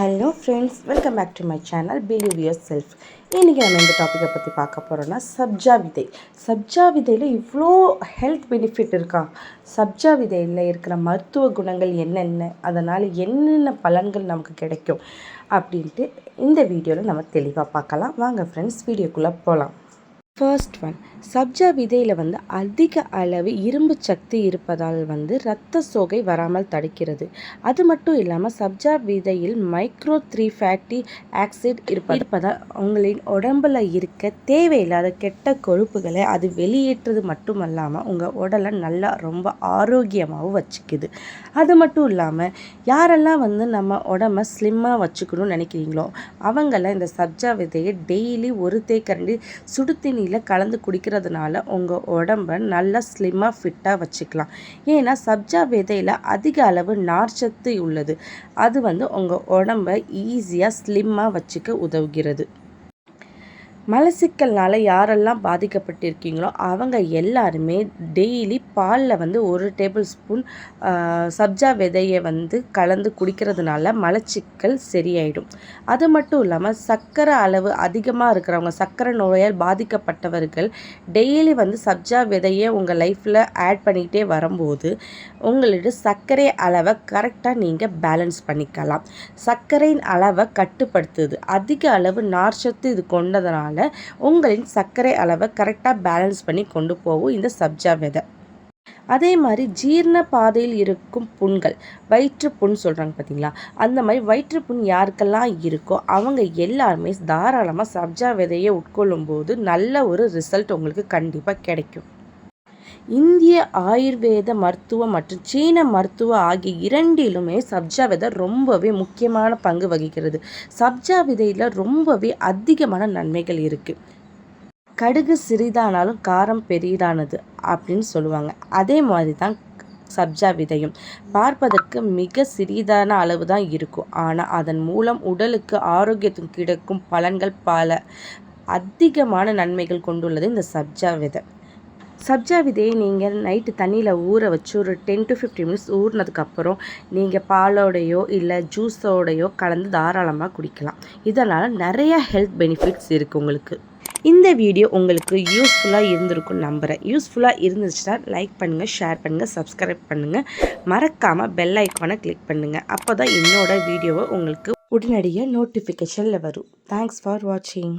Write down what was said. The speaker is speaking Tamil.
Hello friends welcome back to my channel believe yourself இன்றைக்கி நம்ம இந்த டாப்பிக்கை பற்றி பார்க்க போகிறோன்னா சப்ஜா விதை. சப்ஜா விதையில் இவ்வளோ ஹெல்த் பெனிஃபிட் இருக்கா? சப்ஜா விதையில் இருக்கிற மருத்துவ குணங்கள் என்னென்ன? அதனால் என்னென்ன பலன்கள் நமக்கு கிடைக்கும்? அப்படின்ட்டு இந்த வீடியோவில் நம்ம தெளிவாக பார்க்கலாம். வாங்க ஃப்ரெண்ட்ஸ் வீடியோக்குள்ளே போகலாம் ஃபர்ஸ்ட் ஒன் சப்ஜா விதையில் வந்து அதிக அளவு இரும்பு சக்தி இருப்பதால் வந்து இரத்த சோகை வராமல் தடுக்கிறது. அது மட்டும் இல்லாமல் சப்ஜா விதையில் மைக்ரோ த்ரீ ஃபேட்டி ஆக்சிட் இருப்பதால் உங்களின் உடம்பில் இருக்க தேவையில்லாத கெட்ட கொழுப்புகளை அது வெளியேற்றது மட்டும் இல்லாமல் உங்கள் உடலை நல்லா ரொம்ப ஆரோக்கியமாகவும் வச்சுக்குது. அது மட்டும் இல்லாமல் யாரெல்லாம் வந்து நம்ம உடம்ப ஸ்லிம்மாக வச்சுக்கணும்னு நினைக்கிறீங்களோ அவங்களாம் இந்த சப்ஜா விதையை டெய்லி ஒரு தேக்கரண்டி சுடு தண்ணியில் கலந்து குடிக்கிறதுனால உங்கள் உடம்ப நல்லா ஸ்லிம்மாக ஃபிட்டாக வச்சுக்கலாம். ஏன்னா சப்ஜா விதையில் அதிக அளவு நார்ச்சத்து உள்ளது. அது வந்து உங்கள் உடம்ப ஈஸியாக ஸ்லிம்மாக வச்சுக்க உதவுகிறது. மலச்சிக்கல்னால் யாரெல்லாம் பாதிக்கப்பட்டிருக்கீங்களோ அவங்க எல்லாருமே டெய்லி பாலில் வந்து ஒரு டேபிள் ஸ்பூன் சப்ஜா விதையை வந்து கலந்து குடிக்கிறதுனால மலச்சிக்கல் சரியாயிடும். அது மட்டும் இல்லாமல் சர்க்கரை அளவு அதிகமாக இருக்கிறவங்க சர்க்கரை நோயால் பாதிக்கப்பட்டவர்கள் டெய்லி வந்து சப்ஜா விதையை உங்கள் லைஃப்பில் ஆட் பண்ணிக்கிட்டே வரும்போது உங்களோட சர்க்கரை அளவை கரெக்டாக நீங்கள் பேலன்ஸ் பண்ணிக்கலாம். சர்க்கரையின் அளவை கட்டுப்படுத்துது. அதிக அளவு நார்ச்சத்து இது கொண்டதுனால உங்களின் சர்க்கரை அளவை கரெக்டாக பேலன்ஸ் பண்ணி கொண்டு போகும் இந்த சப்ஜா விதை. அதே மாதிரி ஜீரண பாதையில் இருக்கும் புண்கள் வயிற்று புண் சொல்கிறாங்க பார்த்தீங்களா அந்த மாதிரி வயிற்றுப்புண் யாருக்கெல்லாம் இருக்கோ அவங்க எல்லாருமே தாராளமாக சப்ஜா விதையை உட்கொள்ளும் போது நல்ல ஒரு ரிசல்ட் உங்களுக்கு கண்டிப்பாக கிடைக்கும். இந்திய ஆயுர்வேத மருத்துவம் மற்றும் சீன மருத்துவம் ஆகிய இரண்டிலுமே சப்ஜா விதை ரொம்பவே முக்கியமான பங்கு வகிக்கிறது. சப்ஜா விதையில் ரொம்பவே அதிகமான நன்மைகள் இருக்குது கடுகு சிறிதானாலும் காரம் பெரிதானது அப்படின்னு சொல்லுவாங்க. அதே மாதிரி தான் சப்ஜா விதையும் பார்ப்பதற்கு மிக சிறிதான அளவு தான் இருக்கும். ஆனால் அதன் மூலம் உடலுக்கு ஆரோக்கியத்துக்கு கிடைக்கும் பலன்கள் பல அதிகமான நன்மைகள் கொண்டுள்ளது இந்த சப்ஜா விதை சப்ஜா விதையை நீங்கள் நைட்டு தண்ணியில் ஊற வச்சு ஒரு டென் டு ஃபிஃப்டி மினிட்ஸ் ஊறினதுக்கப்புறம் நீங்கள் பாலோடையோ இல்லை ஜூஸோடையோ கலந்து தாராளமாக குடிக்கலாம். இதனால் நிறைய ஹெல்த் பெனிஃபிட்ஸ் இருக்குது உங்களுக்கு. இந்த வீடியோ உங்களுக்கு யூஸ்ஃபுல்லாக இருந்திருக்கும் நம்புகிறேன் யூஸ்ஃபுல்லாக இருந்துச்சுன்னா லைக் பண்ணுங்கள் ஷேர் பண்ணுங்கள் சப்ஸ்கிரைப் பண்ணுங்கள் மறக்காமல் பெல் ஐக்கானை கிளிக் பண்ணுங்கள் அப்போ தான் என்னோடய வீடியோவை உங்களுக்கு உடனடியாக நோட்டிஃபிகேஷனில் வரும். தேங்க்ஸ் ஃபார் வாட்சிங்